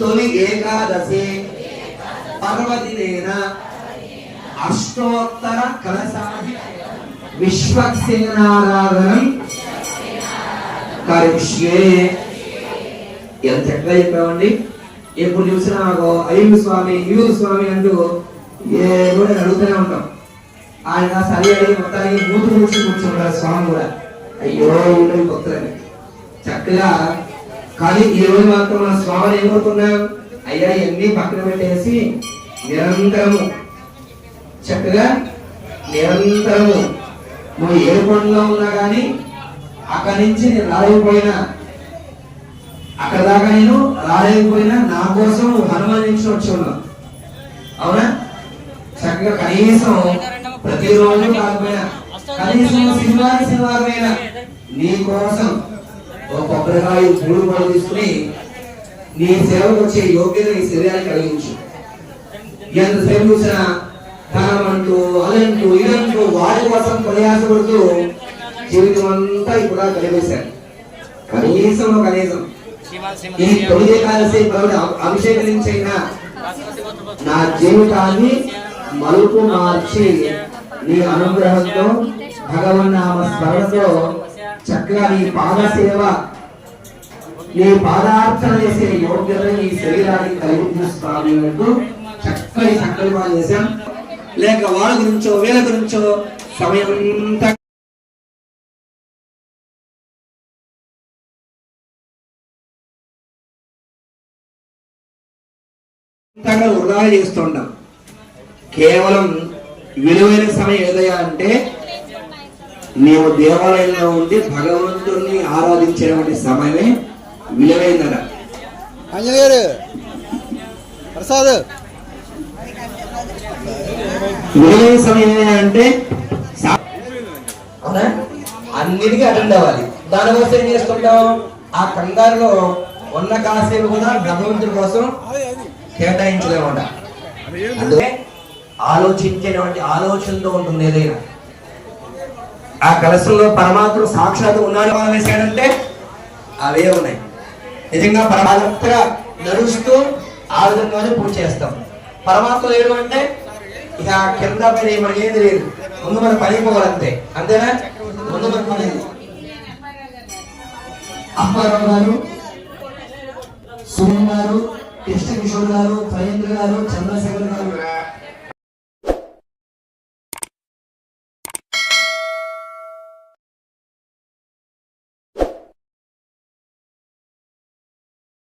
తొలి ఏకాదశి. పర్వదినేన అష్టోత్తర కలశాది విశ్వక్సేనారాధనం కరిష్యే. ఎంత చక్కగా చెప్పామండి. ఎప్పుడు చూసినా మాకు స్వామి ఇయ్యూరు స్వామి అంటూ ఏ కూడా అడుగుతూనే ఉంటాం. ఆయన సరి అడిగి మొత్తానికి మూతి కూర్చుని కూర్చుంటారు స్వామి కూడా. అయ్యో ఉండదు కొత్తలని చక్కగా కానీ ఈ రోజు మాత్రం నా స్వామిని ఏం కోరుకున్నాం అయ్యా ఇవన్నీ పక్కన పెట్టేసి నిరంతరము. చక్కగా నిరంతరము. నువ్వు ఏ పనిలో ఉన్నా కానీ అక్కడి నుంచి నేను రాలేకపోయినా అక్కడ దాకా నేను రాలేకపోయినా నా కోసం హనుమాన్ నుంచి వచ్చి ఉన్నావు అవునా? చక్కగా కనీసం ప్రతిరోజు కాకపోయినా కనీసం శనివారం శనివారమైనా నీ కోసం ఒక కొబ్బరికాయ మూడు పళ్ళు తీసుకుని నీ సేవకు వచ్చే యోగ్యత నీ శరీరానికి కలిగించు. ఎంతసేపు చూసినా ధనం అంటూ అదంటూ ఇదంటూ వారి కోసం ప్రయాసపడుతూ జీవితం అంతా ఇప్పుడు కలిపేశారు. కనీసం కనీసం. ఈ తొలి కాలసే అభిషేకించైనా నా జీవితాన్ని మలుపు మార్చి నీ అనుగ్రహంతో భగవన్నామ స్మరణతో చక్కగా నీ పాద సేవ నీ పాదార్చన చేసే యోగ్యత నీ శరీరానికి కలిగిస్తాను అంటూ చక్కని సంకల్పాలు చేశాం. లేక వాళ్ళ గురించో వీళ్ళ గురించో సమయం వృధా చేస్తుంటాం కేవలం విలువైన సమయం ఏదయ్యా అంటే నీవు దేవాలయంలో ఉండి భగవంతుణ్ణి ఆరాధించేటువంటి సమయమే విలువైందట అంజలి గారు ప్రసాద్. విలువైన సమయం అంటే అన్నిటికీ అటెండ్ అవ్వాలి. దానికోసం ఏం చేసుకుంటాం ఆ కంగారులో ఉన్న కాసేపు కూడా భగవంతుడి కోసం కేటాయించలేమట అందుకే ఆలోచించేటువంటి ఆలోచనతో ఉంటుంది ఏదైనా. ఆ కలశంలో పరమాత్మ సాక్షాత్ ఉన్నాడు. అని వేశాడంటే అవే ఉన్నాయి. నిజంగా పరమాత్మగా నడుస్తూ ఆ విధంగానే పూజ చేస్తాం. పరమాత్మ లేడు అంటే ఇక కింద పని మనకి ఏది లేదు. ముందు మన పని పోవాలంతే. అంతేనా? ముందు మన పని. అప్పారావు గారు సునీల్ గారు కృష్ణ కిషోర్ గారు ఫయేంద్ర గారు చంద్రశేఖర్ గారు.